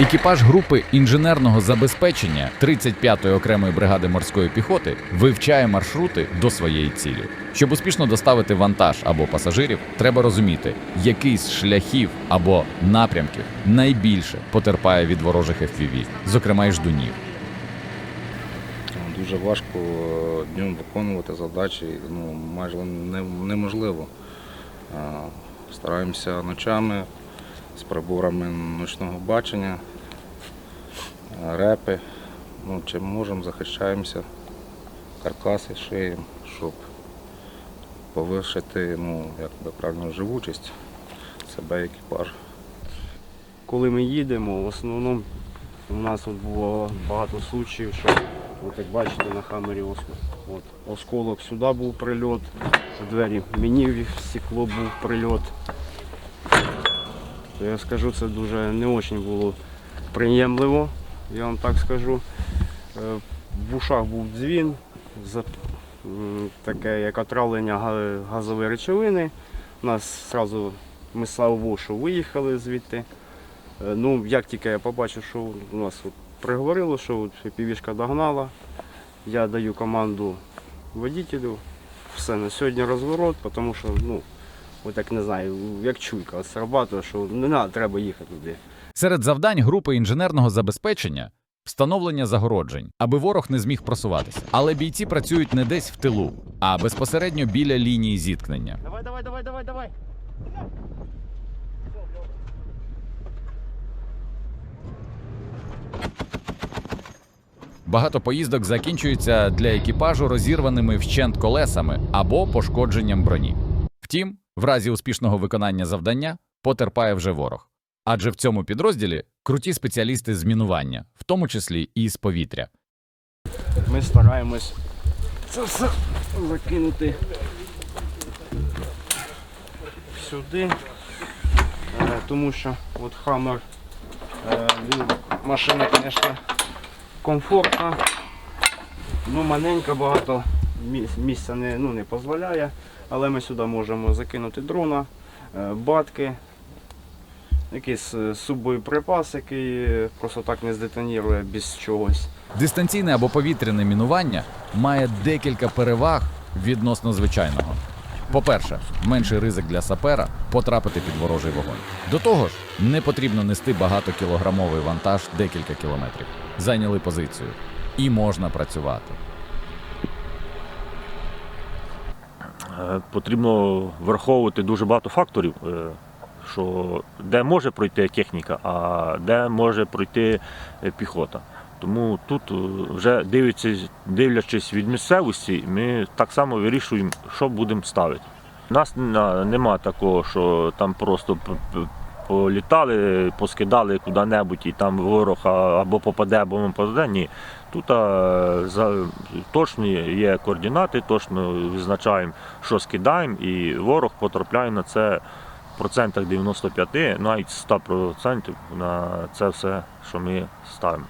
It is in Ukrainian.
Екіпаж групи інженерного забезпечення 35-ї окремої бригади морської піхоти вивчає маршрути до своєї цілі. Щоб успішно доставити вантаж або пасажирів, треба розуміти, який з шляхів або напрямків найбільше потерпає від ворожих FPV, зокрема й ждунів. Дуже важко е, днем виконувати задачі, ну, майже неможливо. Е, Стараємося ночами з приборами ночного бачення, репи. Ну, чим можемо, захищаємося, каркаси шиємо, щоб повишити ну, як би живучість себе і екіпажу. коли ми їдемо, в основному у нас от було багато случаїв, що от як бачите на камері ос- от, осколок сюди був прильот, двері мені стекло був прильот. То я скажу, це дуже не дуже було приємливо, я вам так скажу. Е, В ушах був дзвін, таке як отравлення газової речовини. У нас одразу ми слава Богу, що виїхали звідти. Е, Ну, як тільки я побачив, що у нас приговорило, що півішка догнала, я даю команду водителю, все, на сьогодні розворот, тому що, ну, от як не знаю, як чуйка срабатує, що не треба, треба їхати туди. Серед завдань групи інженерного забезпечення встановлення загороджень, аби ворог не зміг просуватися. Але бійці працюють не десь в тилу, а безпосередньо біля лінії зіткнення. Давай, давай, давай, давай, давай. Багато поїздок закінчується для екіпажу розірваними вщент колесами або пошкодженням броні. Втім, в разі успішного виконання завдання потерпає вже ворог. Адже в цьому підрозділі круті спеціалісти з мінування, в тому числі і з повітря. Ми стараємось це все закинути сюди, Е, тому що от Хаммер, е, він, машина, звісно, комфортна, ну маленька, багато місця не, ну, не дозволяє, але ми сюди можемо закинути дрона, е, батки, якийсь е, суббоєприпас, який просто так не здетонірує без чогось. Дистанційне або повітряне мінування має декілька переваг відносно звичайного. По-перше, менший ризик для сапера потрапити під ворожий вогонь. До того ж, не потрібно нести багатокілограмовий вантаж декілька кілометрів. Зайняли позицію. І можна працювати. Потрібно враховувати дуже багато факторів, е, що де може пройти техніка, а де може пройти е, піхота. Тому тут е, вже дивлячись, дивлячись від місцевості, ми так само вирішуємо, що будемо ставити. У нас немає нема такого, що там просто політали, поскидали куди-небудь і там ворог або попаде, або не попаде. Ні. Тут а, за, точно є координати, точно визначаємо, що скидаємо, і ворог потрапляє на це в процентах 95, навіть 100% на це все, що ми ставимо.